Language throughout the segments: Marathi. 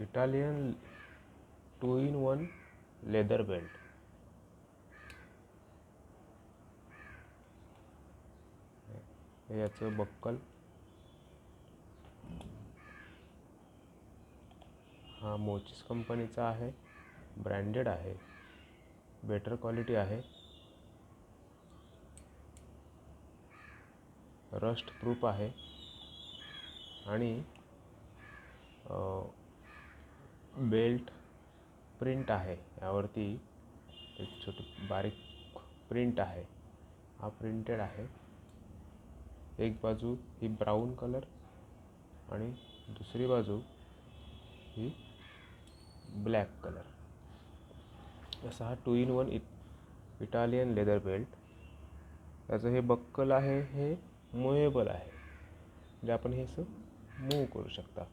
Italian two in one leather belt. याचं बक्कल. हा मोचिस कंपनीचा आहे ब्रँडेड आहे बेटर क्वालिटी आहे. रस्ट प्रूफ आहे. आणि बेल्ट प्रिंट आहे. यावरती एक छोटी बारीक प्रिंट आहे. हा प्रिंटेड आहे. एक बाजू ही ब्राऊन कलर आणि दुसरी बाजू ही ब्लॅक कलर. असा हा two in one Italian leather belt. त्याचं हे बक्कल आहे हे मुवेबल आहे. म्हणजे आपण हे असं मूव करू शकता.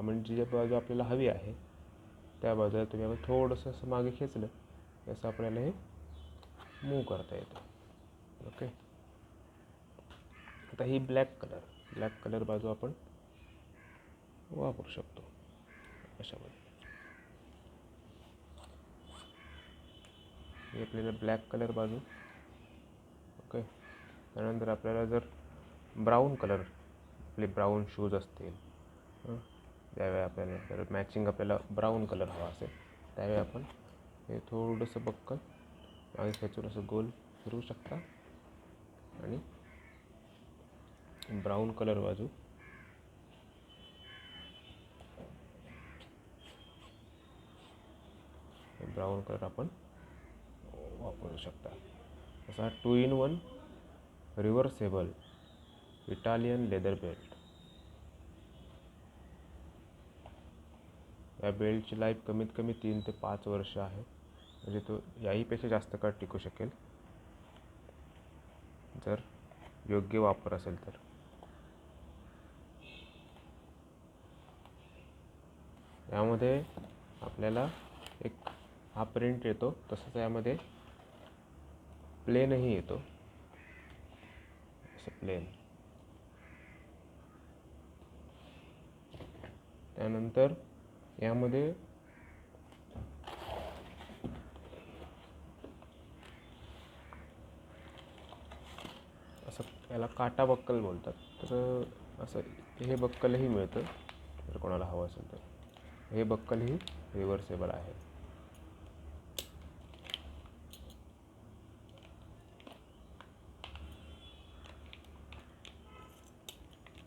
म्हणजे जी बाजू आपल्याला हवी आहे त्या बाजूला तुम्ही आपण थोडंसं असं मागे खेचलं की असं आपल्याला हे मूव करता येतं. ओके आता ही ब्लॅक कलर ब्लॅक कलर बाजू आपण वापरू शकतो. अशा ही आपल्याला ब्लॅक कलर बाजू. ओके त्यानंतर आपल्याला जर ब्राऊन कलर आपले ब्राऊन शूज असतील त्यावेळी आपल्याला जर मॅचिंग आपल्याला ब्राऊन कलर हवा असेल त्यावेळी आपण हे थोडंसं बक्कल आणि खेचून असं गोल फिरवू शकता. आणि ब्राऊन कलर बाजू. ब्राऊन कलर आपण वापरू शकता. असा two in one reversible Italian leather belt त्या बेल्टची लाईफ कमीत कमी तीन ते पाच वर्ष आहे. म्हणजे तो याहीपेक्षा जास्त काळ टिकू शकेल. जर योग्य वापर असेल तर. यामध्ये आपल्याला एक हा प्रिंट येतो तसंच यामध्ये प्लेनही येतो. असं प्लेन त्यानंतर यामध्ये असं याला काटा बक्कल बोलतात. तर असं हे बक्कलही मिळतं. जर कोणाला हवं असेल तर. हे बक्कलही रिव्हर्सेबल आहे.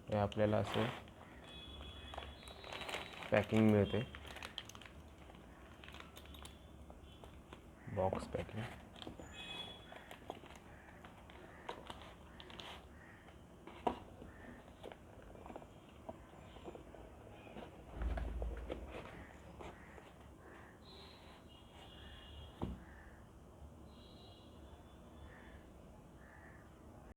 हे आपल्याला असं पॅकिंग मिळते. Box packing